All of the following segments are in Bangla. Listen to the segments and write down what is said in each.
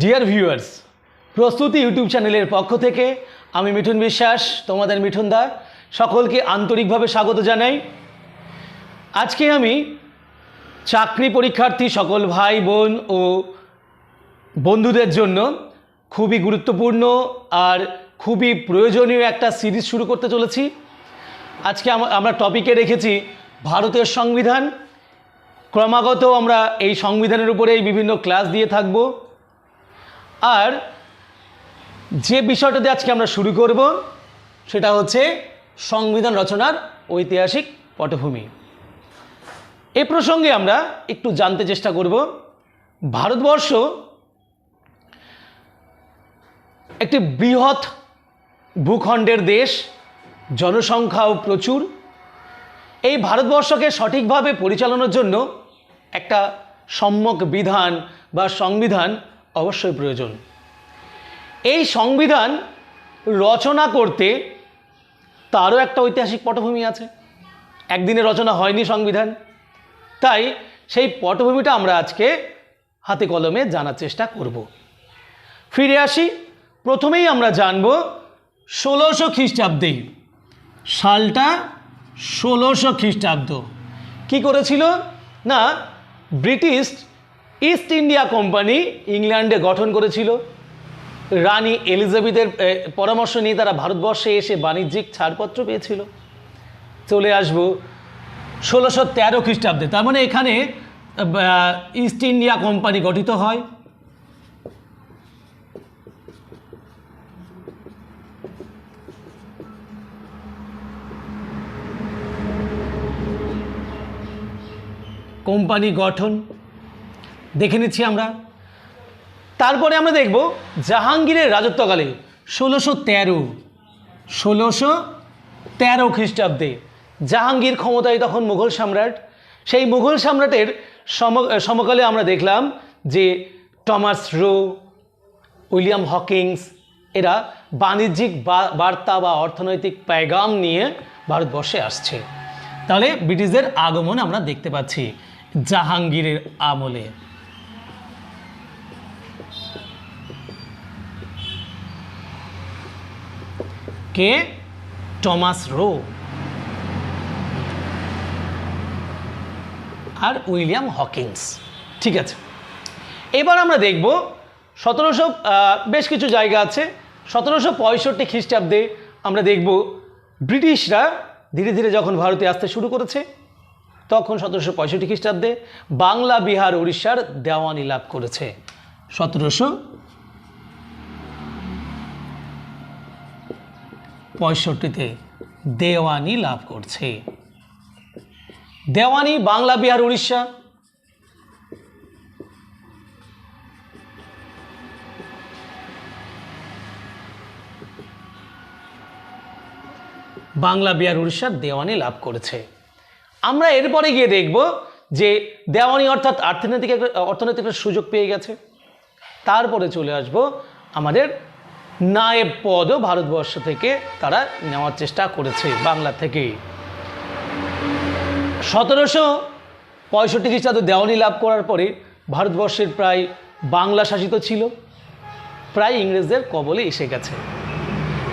ডিয়ার ভিউয়ার্স প্রস্তুতি ইউটিউব চ্যানেলের পক্ষ থেকে আমি মিঠুন বিশ্বাস, তোমাদের মিঠুন দা, সকলকে আন্তরিকভাবে স্বাগত জানাই। আজকে আমি চাকরি পরীক্ষার্থী সকল ভাই, বোন ও বন্ধুদের জন্য খুবই গুরুত্বপূর্ণ আর খুবই প্রয়োজনীয় একটা সিরিজ শুরু করতে চলেছি। আজকে আমরা টপিকে রেখেছি ভারতের সংবিধান। ক্রমাগত আমরা এই সংবিধানের উপরেই বিভিন্ন ক্লাস দিয়ে থাকব। আর যে বিষয়টাতে আজকে আমরা শুরু করব, সেটা হচ্ছে সংবিধান রচনার ঐতিহাসিক পটভূমি। এ প্রসঙ্গে আমরা একটু জানতে চেষ্টা করব, ভারতবর্ষ একটি বৃহৎ ভূখণ্ডের দেশ, জনসংখ্যাও প্রচুর। এই ভারতবর্ষকে সঠিকভাবে পরিচালনার জন্য একটা সম্যক বিধান বা সংবিধান অবশ্যই প্রয়োজন। এই সংবিধান রচনা করতে তারও একটা ঐতিহাসিক পটভূমি আছে। একদিনে রচনা হয়নি সংবিধান। তাই সেই পটভূমিটা আমরা আজকে হাতে কলমে জানার চেষ্টা করব। ফিরে আসি। প্রথমেই আমরা জানব ষোলোশো খ্রিস্টাব্দে। সালটা ষোলোশো খ্রিস্টাব্দ। কি করেছিল? না, ব্রিটিশ ইস্ট ইন্ডিয়া কোম্পানি ইংল্যান্ডে গঠন করেছিল। রানী এলিজাবেথের পরামর্শ নিয়ে তারা ভারতবর্ষে এসে বাণিজ্যিক ছাড়পত্র পেয়েছিল। চলে আসব ষোলোশো তেরো খ্রিস্টাব্দে। তার মানে এখানে ইস্ট ইন্ডিয়া কোম্পানি গঠিত হয়। কোম্পানি গঠন দেখে নিচ্ছি আমরা। তারপরে আমরা দেখব জাহাঙ্গীরের রাজত্বকালে ষোলোশো তেরো ষোলোশো তেরো খ্রিস্টাব্দে জাহাঙ্গীর ক্ষমতায় তখন মুঘল সম্রাট। সেই মুঘল সম্রাটের সম, সমকালে আমরা দেখলাম যে টমাস রো, উইলিয়াম হকিংস এরা বাণিজ্যিক বার্তা বা অর্থনৈতিক প্যাগাম নিয়ে ভারতবর্ষে আসছে। তাহলে ব্রিটিশদের আগমন আমরা দেখতে পাচ্ছি জাহাঙ্গীরের আমলে। কে? টমাস রো আর উইলিয়াম হকিংস ঠিক আছে। এবার আমরা দেখব সতেরোশো বেশ কিছু জায়গা আছে। সতেরোশো পঁয়ষট্টি খ্রিস্টাব্দে আমরা দেখব ব্রিটিশরা ধীরে ধীরে যখন ভারতে আসতে শুরু করেছে, তখন সতেরোশো পঁয়ষট্টি খ্রিস্টাব্দে বাংলা, বিহার উড়িষ্যার দেওয়ানি লাভ করেছে। সতেরোশো পঁয়ষট্টিতে দেওয়ানি লাভ করছে। দেওয়ানি, বাংলা, বিহার, উড়িষ্যা। বাংলা, বিহার, উড়িষ্যার দেওয়ানি লাভ করেছে। আমরা এরপরে গিয়ে দেখব যে দেওয়ানি অর্থাৎ অর্থনৈতিক অর্থনৈতিক সুযোগ পেয়ে গেছে। তারপরে চলে আসব আমাদের নায়েব পদও ভারতবর্ষ থেকে তারা নেওয়ার চেষ্টা করেছে বাংলা থেকেই। সতেরোশো পঁয়ষট্টি খ্রিস্টাব্দে দেওয়ানি লাভ করার পরে ভারতবর্ষের প্রায় বাংলা শাসিত ছিল। প্রায় ইংরেজদের কবলে এসে গেছে।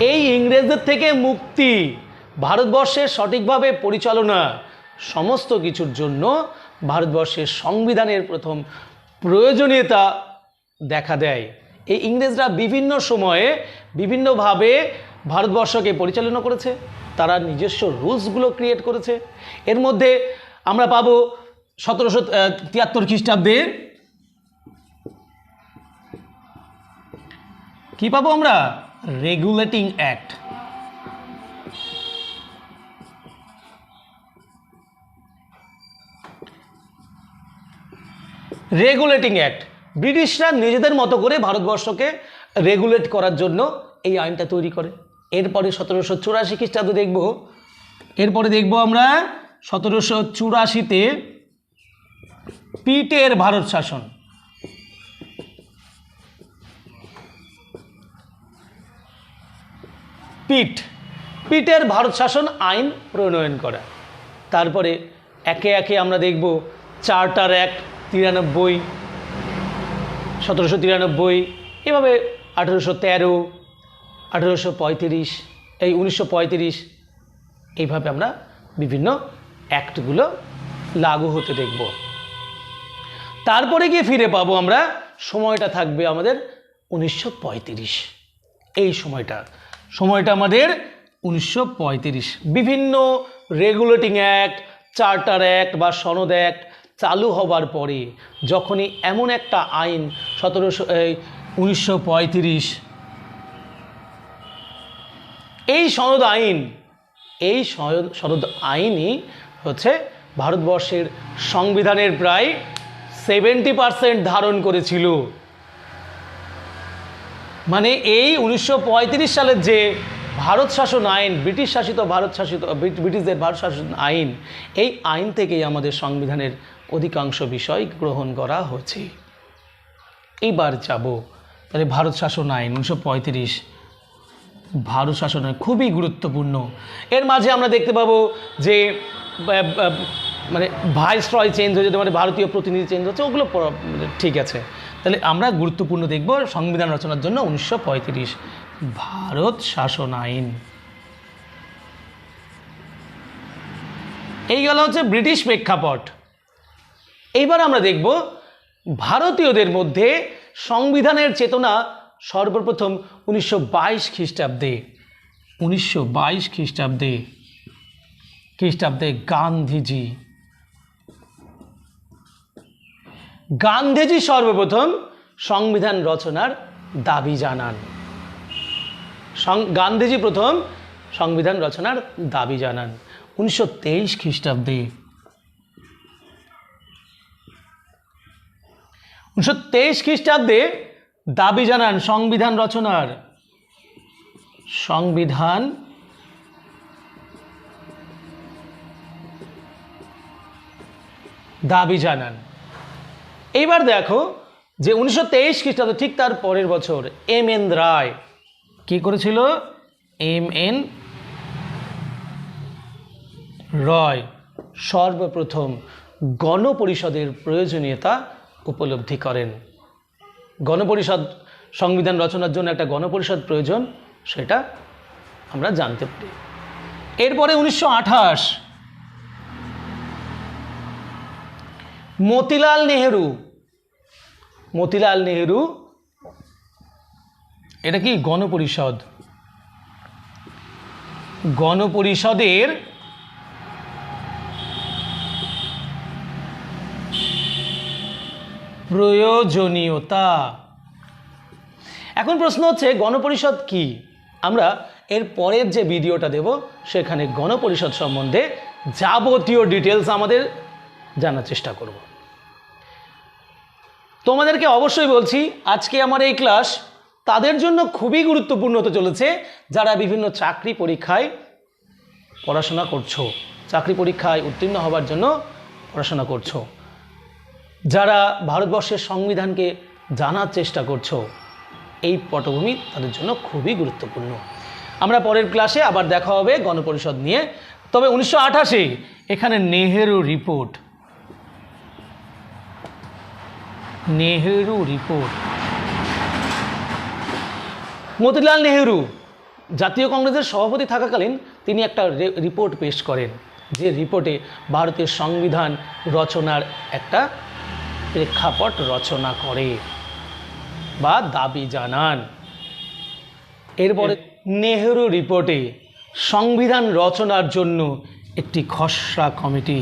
এই ইংরেজদের থেকে মুক্তি ভারতবর্ষের সঠিকভাবে পরিচালনা সমস্ত কিছুর জন্য ভারতবর্ষের সংবিধানের প্রথম প্রয়োজনীয়তা দেখা দেয়। এই ইংরেজরা বিভিন্ন সময়ে বিভিন্নভাবে ভারতবর্ষকে পরিচালনা করেছে, তারা নিজস্ব রুলসগুলো ক্রিয়েট করেছে। এর মধ্যে আমরা পাবো সতেরোশো তিয়াত্তর খ্রিস্টাব্দে কি পাবো আমরা? রেগুলেটিং অ্যাক্ট রেগুলেটিং অ্যাক্ট ব্রিটিশরা নিজেদের মতো করে ভারতবর্ষকে রেগুলেট করার জন্য এই আইনটা তৈরি করে। এরপরে সতেরোশো চুরাশি খ্রিস্টাব্দে দেখব। এরপরে দেখব আমরা সতেরোশো চুরাশিতে পিটের ভারত শাসন। পিট, পিটের ভারত শাসন আইন প্রণয়ন করা। তারপরে একে একে আমরা দেখব, চার্টার অ্যাক্ট তিরানব্বই সতেরোশো তিরানব্বই, এভাবে আঠেরোশো তেরো, আঠেরোশো পঁয়ত্রিশ, এই উনিশশো পঁয়ত্রিশ, এইভাবে আমরা বিভিন্ন অ্যাক্টগুলো লাগু হতে দেখব। তারপরে গিয়ে ফিরে পাবো আমরা, সময়টা থাকবে আমাদের উনিশশো পঁয়ত্রিশ। এই সময়টা সময়টা আমাদের উনিশশো পঁয়ত্রিশ। বিভিন্ন রেগুলেটিং অ্যাক্ট, চার্টার অ্যাক্ট বা সনদ অ্যাক্ট চালু হবার পরে যখনই এমন একটা আইন সতেরোশো উনিশশো এই সনদ আইন, এই সনদ সনদ আইনই হচ্ছে ভারতবর্ষের সংবিধানের প্রায় সেভেন্টি পার্সেন্ট ধারণ করেছিল। মানে এই উনিশশো পঁয়ত্রিশ সালের যে ভারত শাসন আইন, ব্রিটিশ শাসিত ভারত শাসিত ব্রিটিশদের ভারত শাসন আইন, এই আইন থেকেই আমাদের সংবিধানের অধিকাংশ বিষয় গ্রহণ করা হয়েছে। এইবার যাব তাহলে ভারত শাসন আইন, উনিশশো পঁয়ত্রিশ। ভারত শাসন আইন খুবই গুরুত্বপূর্ণ। এর মাঝে আমরা দেখতে পাবো যে মানে ভাইসরয় চেঞ্জ হয়ে যেতে মানে ভারতীয় প্রতিনিধি চেঞ্জ হচ্ছে, ওগুলো ঠিক আছে। তাহলে আমরা গুরুত্বপূর্ণ দেখব সংবিধান রচনার জন্য উনিশশো পঁয়ত্রিশ। ভারত শাসন আইন। এই গেল হচ্ছে ব্রিটিশ প্রেক্ষাপট। এইবার আমরা দেখব ভারতীয়দের মধ্যে সংবিধানের চেতনা সর্বপ্রথম উনিশশো বাইশ খ্রিস্টাব্দে। উনিশশো বাইশ খ্রিস্টাব্দে। খ্রিস্টাব্দে গান্ধীজি। গান্ধীজি সর্বপ্রথম সংবিধান রচনার দাবি জানান। গান্ধীজি প্রথম সংবিধান রচনার দাবি জানান। উনিশশো তেইশ খ্রিস্টাব্দে। উনিশশো তেইশ খ্রিস্টাব্দে দাবি জানান সংবিধান রচনার। সংবিধান দাবি জানান। এইবার দেখো যে উনিশশো তেইশ খ্রিস্টাব্দে ঠিক তার পরের বছর এম এন রায় কি করেছিল? এম এন রয়, সর্বপ্রথম গণপরিষদের প্রয়োজনীয়তা উপলব্ধি করেন। গণপরিষদ সংবিধান রচনার জন্য একটা গণপরিষদ প্রয়োজন, সেটা আমরা জানতে পারি। এরপরে উনিশশো আঠাশ, মতিলাল নেহেরু মতিলাল নেহেরু এটা কি গণপরিষদ? গণপরিষদের প্রয়োজনীয়তা। এখন প্রশ্ন হচ্ছে, গণপরিষদ কি? আমরা এর পরের যে ভিডিওটা দেব, সেখানে গণপরিষদ সম্বন্ধে যাবতীয় ডিটেলস আমাদের জানার চেষ্টা করব। তোমাদেরকে অবশ্যই বলছি, আজকে আমার এই ক্লাস তাদের জন্য খুবই গুরুত্বপূর্ণ হতে চলেছে যারা বিভিন্ন চাকরি পরীক্ষায় পড়াশোনা করছ, চাকরি পরীক্ষায় উত্তীর্ণ হবার জন্য পড়াশোনা করছ। যারা ভারতবর্ষের সংবিধানকে জানার চেষ্টা করছ, এই পটভূমি তাদের জন্য খুবই গুরুত্বপূর্ণ। আমরা পরের ক্লাসে আবার দেখা হবে গণপরিষদ নিয়ে। তবে উনিশশো এখানে নেহেরু রিপোর্ট নেহেরু রিপোর্ট মতিলাল নেহেরু, জাতীয় কংগ্রেসের সভাপতি থাকাকালীন তিনি একটা রিপোর্ট পেশ করেন, যে রিপোর্টে ভারতের সংবিধান রচনার একটা প্রেক্ষাপট রচনা করে বা দাবি জানান। এরপরে নেহেরু রিপোর্টে সংবিধান রচনার জন্য একটি খসড়া কমিটি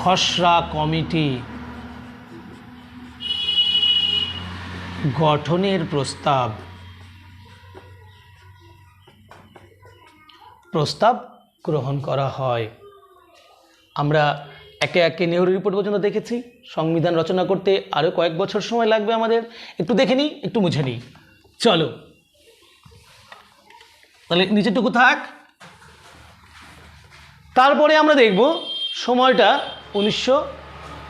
খসড়া কমিটি গঠনের প্রস্তাব। প্রস্তাব গ্রহণ করা হয়। আমরা একে একে নেহরু রিপোর্ট পর্যন্ত দেখেছি। সংবিধান রচনা করতে আরও কয়েক বছর সময় লাগবে আমাদের। একটু দেখে নিই, একটু মুছে নিই। চলো। তাহলে নিচেটুকু থাক। তারপরে আমরা দেখব সময়টা উনিশশো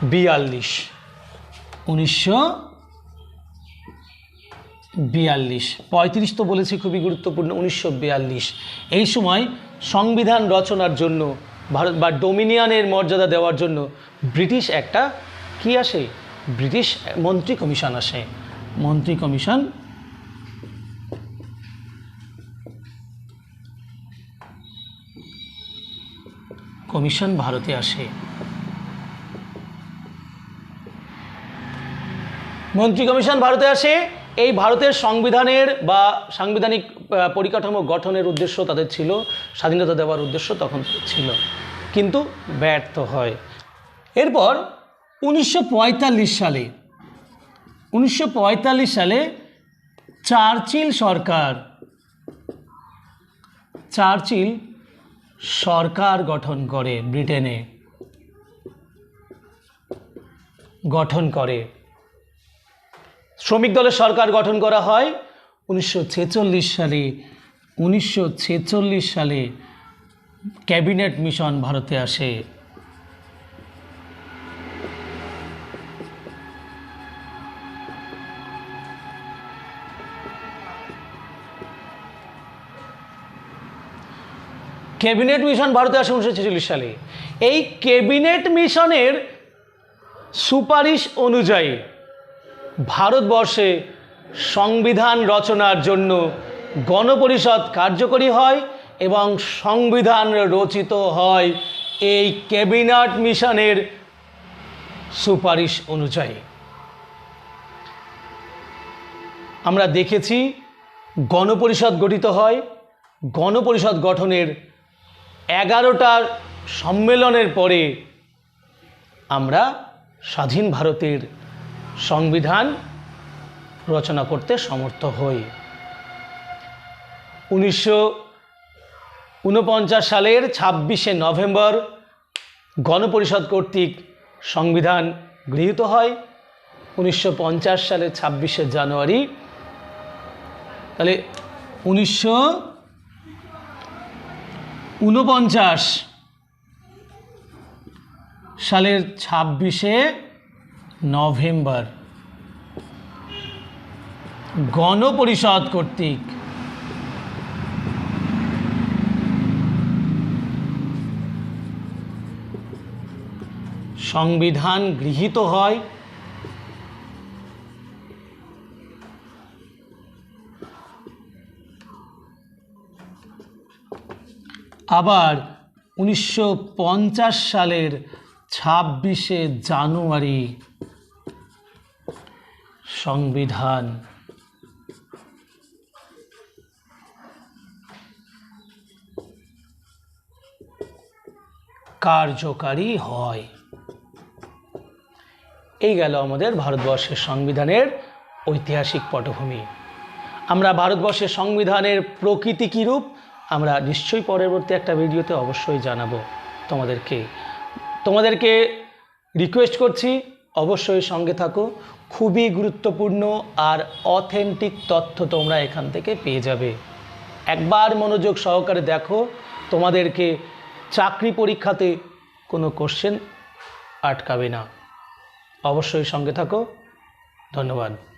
বিয়াল্লিশ। উনিশশো বিয়াল্লিশ। পঁয়ত্রিশ তো বলেছি, খুবই গুরুত্বপূর্ণ, উনিশশো বিয়াল্লিশ। এই সময় সংবিধান রচনার জন্য, ভারত বা ডোমিনিয়ানের মর্যাদা দেওয়ার জন্য ব্রিটিশ একটা কি আসে? ব্রিটিশ মন্ত্রী কমিশন আসে। মন্ত্রী কমিশন কমিশন ভারতে আসে। মন্ত্রী কমিশন ভারতে আসে। এই ভারতের সংবিধানের বা সাংবিধানিক পরিকাঠামো গঠনের উদ্দেশ্য তাদের ছিল, স্বাধীনতা দেওয়ার উদ্দেশ্য তখন ছিল। কিন্তু ব্যর্থ হয়। এরপর উনিশশো পঁয়তাল্লিশ সালে, উনিশশো পঁয়তাল্লিশ সালে চার্চিল সরকার চার্চিল সরকার গঠন করে, ব্রিটেনে। গঠন করে। শ্রমিক দলের সরকার গঠন করা হয় উনিশশো ছেচল্লিশ সালে। উনিশশো ছেচল্লিশ সালে ক্যাবিনেট মিশন ভারতে আসে। ক্যাবিনেট মিশন ভারতে আসে উনিশশো ছেচল্লিশ সালে। এই ক্যাবিনেট মিশনের সুপারিশ অনুযায়ী ভারতবর্ষে সংবিধান রচনার জন্য গণপরিষদ কার্যকরী হয় এবং সংবিধান রচিত হয় এই ক্যাবিনেট মিশনের সুপারিশ অনুযায়ী। আমরা দেখেছি গণপরিষদ গঠিত হয়। গণপরিষদ গঠনের এগারোটা সম্মেলনের পরে আমরা স্বাধীন ভারতের সংবিধান রচনা করতে সমর্থ হই। উনিশশো উনপঞ্চাশ সালের ছাব্বিশে নভেম্বর গণপরিষদ কর্তৃক সংবিধান গৃহীত হয়। উনিশশো পঞ্চাশ সালের ছাব্বিশে জানুয়ারি। তাহলে উনিশশো উনপঞ্চাশ সালের ছাব্বিশে নভেম্বর। গণপরিষদ কর্তৃক সংবিধান গৃহীত হয়। আবার উনিশশো পঞ্চাশ সালের ছাব্বিশে জানুয়ারি সংবিধান। কার্যকারী হয়। এই গেল আমাদের ভারতবর্ষের সংবিধানের ঐতিহাসিক পটভূমি। আমরা ভারতবর্ষের সংবিধানের প্রকৃতি কীরূপ আমরা নিশ্চয়ই পরবর্তী একটা ভিডিওতে অবশ্যই জানাব তোমাদেরকে। তোমাদেরকে রিকোয়েস্ট করছি অবশ্যই সঙ্গে থাকো। খুবই গুরুত্বপূর্ণ আর অথেন্টিক তথ্য তোমরা এখান থেকে পেয়ে যাবে। একবার মনোযোগ সহকারে দেখো, তোমাদেরকে চাকরি পরীক্ষাতে কোনো কোশ্চেন আটকাবে না। অবশ্যই সঙ্গে থাকো। ধন্যবাদ।